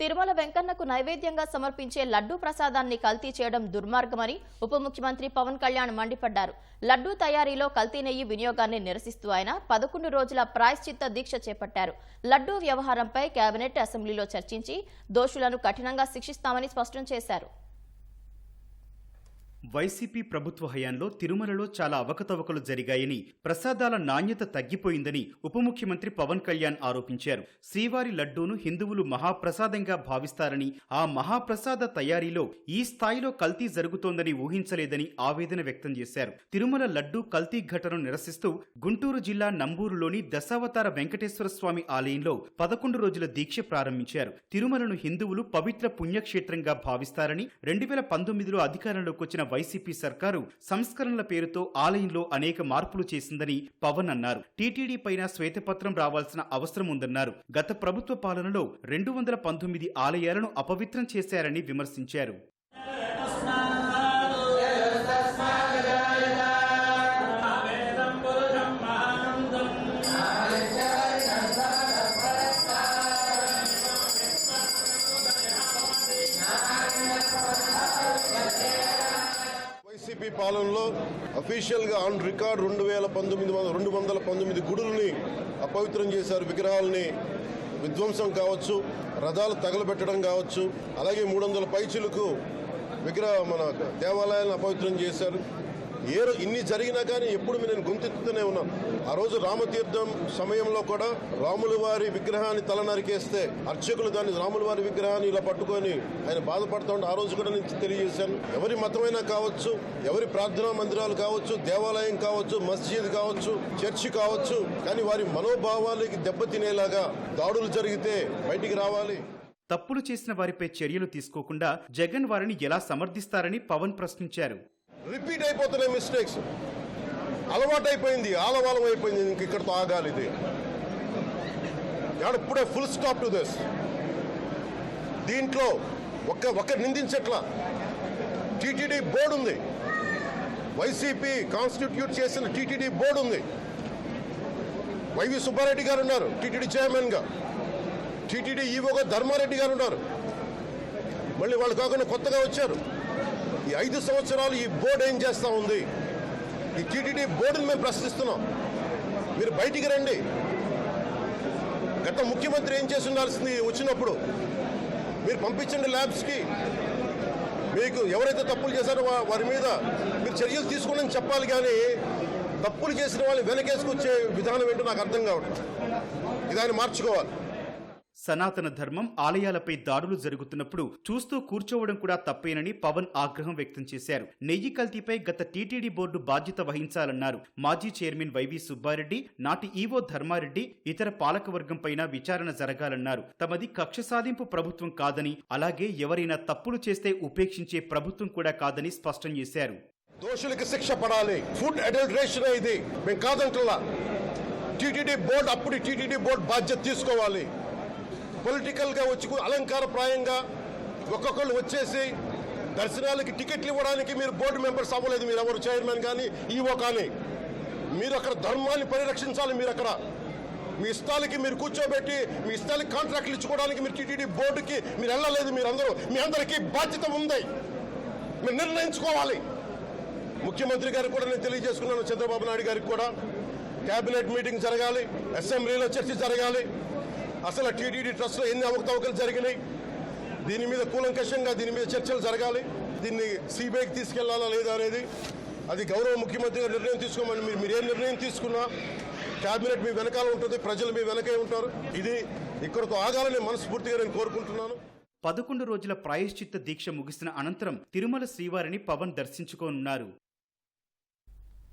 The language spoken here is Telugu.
తిరుమల వెంకన్నకు నైవేద్యంగా సమర్పించే లడ్డూ ప్రసాదాన్ని కల్తీ చేయడం దుర్మార్గమని ఉప ముఖ్యమంత్రి పవన్ కళ్యాణ్ మండిపడ్డారు. లడ్డూ తయారీలో కల్తీ నెయ్యి వినియోగాన్ని నిరసిస్తూ ఆయన పదకొండు రోజుల ప్రాయశ్చిత్త దీక్ష చేపట్టారు. లడ్డూ వ్యవహారంపై కేబినెట్ అసెంబ్లీలో చర్చించి దోషులను కఠినంగా శిక్షిస్తామని స్పష్టం చేశారు. వైసీపీ ప్రభుత్వ హయాంలో తిరుమలలో చాలా అవకతవకలు జరిగాయని ప్రసాదాల నాణ్యత తగ్గిపోయిందని ఉప ముఖ్యమంత్రి పవన్ కళ్యాణ్ ఆరోపించారు. శ్రీవారి లడ్డూను హిందువులు మహాప్రసాదంగా భావిస్తారని ఆ మహాప్రసాద తయారీలో ఈ స్థాయిలో కల్తీ జరుగుతోందని ఊహించలేదని ఆవేదన వ్యక్తం చేశారు. తిరుమల లడ్డూ కల్తీ ఘటనను నిరసిస్తూ గుంటూరు జిల్లా నంబూరులోని దశావతార వెంకటేశ్వర స్వామి ఆలయంలో పదకొండు రోజుల దీక్ష ప్రారంభించారు. తిరుమలను హిందువులు పవిత్ర పుణ్యక్షేత్రంగా భావిస్తారని రెండు వేల పంతొమ్మిదిలో అధికారంలోకి వచ్చిన వైసీపీ సర్కారు సంస్కరణల పేరుతో ఆలయంలో అనేక మార్పులు చేసిందని పవన్ అన్నారు. టీటీడీ పైన శ్వేతపత్రం రావాల్సిన అవసరం ఉందన్నారు. గత ప్రభుత్వ పాలనలో రెండు వందల పంతొమ్మిది ఆలయాలను అపవిత్రం చేశారని విమర్శించారు. పాలనలో అఫీషియల్గా ఆన్ రికార్డ్ రెండు వేల పంతొమ్మిది వందల రెండు వందల పంతొమ్మిది గుడుల్ని అపవిత్రం చేశారు విగ్రహాలని. విధ్వంసం కావచ్చు రథాలు తగలబెట్టడం కావచ్చు అలాగే మూడు వందల పైచులకు విగ్రహ మన దేవాలయాలను అపవిత్రం చేశారు. ఏ ఇన్ని జరిగినా కానీ ఎప్పుడు నేను గొంతెత్తుతూనే ఉన్నాను ఆ రోజు రామతీర్థం సమయంలో కూడా రాముల వారి విగ్రహాన్ని తల నరికేస్తే అర్చకులు దాన్ని రాముల వారి విగ్రహాన్ని ఇలా పట్టుకొని ఆయన బాధపడుతూ ఉంటే ఆ రోజు కూడా నేను తెలియజేశాను. ఎవరి మతమైనా కావచ్చు ఎవరి ప్రార్థనా మందిరాలు కావచ్చు దేవాలయం కావచ్చు మస్జిద్ కావచ్చు చర్చి కావచ్చు కానీ వారి మనోభావాలకి దెబ్బతినేలాగా దాడులు జరిగితే బయటికి రావాలి. తప్పులు చేసిన వారిపై చర్యలు తీసుకోకుండా జగన్ వారిని ఎలా సమర్థిస్తారని పవన్ ప్రశ్నించారు. రిపీట్ అయిపోతున్నాయి మిస్టేక్స్ అలవాటు అయిపోయింది ఆలవాలం అయిపోయింది ఇంక ఇక్కడతో ఆగాలి ఇది. యాడ్ ఇప్పుడే ఫుల్ స్టాప్ టు దిస్ దీంట్లో ఒక్క ఒక్క నిందించట్లా. టీటీడీ బోర్డు ఉంది. వైసీపీ కాన్స్టిట్యూట్ చేసిన టీటీడీ బోర్డు ఉంది. వైవి సుబ్బారెడ్డి గారు ఉన్నారు టీటీడీ చైర్మన్గా టీటీడీ ఈవోగా ధర్మారెడ్డి గారు ఉన్నారు. మళ్ళీ వాళ్ళు కాకుండా కొత్తగా వచ్చారు. ఐదు సంవత్సరాలు ఈ బోర్డు ఏం చేస్తూ ఉంది? ఈ టీటీడీ బోర్డుని మేము ప్రశ్నిస్తున్నాం. మీరు బయటికి రండి. గత ముఖ్యమంత్రి ఏం చేసి ఉండాల్సింది? వచ్చినప్పుడు మీరు పంపించండి ల్యాబ్స్కి. మీకు ఎవరైతే తప్పులు చేశారో వారి మీద మీరు చర్యలు తీసుకోండి చెప్పాలి కానీ తప్పులు చేసిన వాళ్ళని వెనకేసుకొచ్చే విధానం ఏంటో నాకు అర్థం కావట్లేదు. ఇది ఆయన మార్చుకోవాలి. సనాతన ధర్మం ఆలయాలపై దాడులు జరుగుతున్నప్పుడు చూస్తూ కూర్చోవడం కూడా తప్పేనని పవన్ ఆగ్రహం వ్యక్తం చేశారు. నెయ్యి కల్తీపై గత టీటీడీ బోర్డు బాధ్యత వహించాలన్నారు. మాజీ చైర్మన్ వైవి సుబ్బారెడ్డి నాటి ఈవో ధర్మారెడ్డి ఇతర పాలకవర్గం పైన విచారణ జరగాలన్నారు. తమది కక్ష సాధింపు ప్రభుత్వం కాదని అలాగే ఎవరైనా తప్పులు చేస్తే ఉపేక్షించే ప్రభుత్వం కూడా కాదని స్పష్టం చేశారు. దోషులకి శిక్ష పడాలి. ఫుడ్ అడల్టరేషన్ ఇది. మేము కాదంటున్నా. టీటీడీ బోర్డు అప్పుడు టీటీడీ బోర్డు బాధ్యత తీసుకోవాలి. పొలిటికల్గా వచ్చి అలంకారప్రాయంగా ఒక్కొక్కళ్ళు వచ్చేసి దర్శనాలకి టికెట్లు ఇవ్వడానికి మీరు బోర్డు మెంబర్స్ అవ్వలేదు. మీరు ఎవరు చైర్మన్ కానీ ఈవో కానీ. మీరు అక్కడ ధర్మాన్ని పరిరక్షించాలి. మీరు అక్కడ మీ ఇష్టాలకి మీరు కూర్చోబెట్టి మీ ఇష్టాలకి కాంట్రాక్ట్లు ఇచ్చుకోవడానికి మీరు టీటీడీ బోర్డుకి మీరు వెళ్ళలేదు. మీరు అందరూ మీ అందరికీ బాధ్యత ఉంది. మీరు నిర్ణయించుకోవాలి. ముఖ్యమంత్రి గారికి కూడా నేను తెలియజేసుకున్నాను. చంద్రబాబు నాయుడు గారికి కూడా. కేబినెట్ మీటింగ్ జరగాలి. అసెంబ్లీలో చర్చ జరగాలి. అసలు టీటీడీ ట్రస్ట్లో ఎన్ని అవకతవకలు జరిగినాయి? దీని మీద కూలంకషంగా దీని మీద చర్చలు జరగాలి. దీన్ని సిబిఐకి తీసుకెళ్ళాలా లేదా అనేది అది గౌరవ ముఖ్యమంత్రి గారు నిర్ణయం తీసుకోమని మీరు మీరు ఏ నిర్ణయం తీసుకున్నా క్యాబినెట్ మీ వెనకాల ఉంటుంది ప్రజలు మీ వెనకే ఉంటారు. ఇది ఇక్కడతో ఆగాలని మనస్ఫూర్తిగా నేను కోరుకుంటున్నాను. పదకొండు రోజుల ప్రాయశ్చిత్త దీక్ష ముగిసిన అనంతరం తిరుమల శ్రీవారిని పవన్ దర్శించుకోనున్నారు.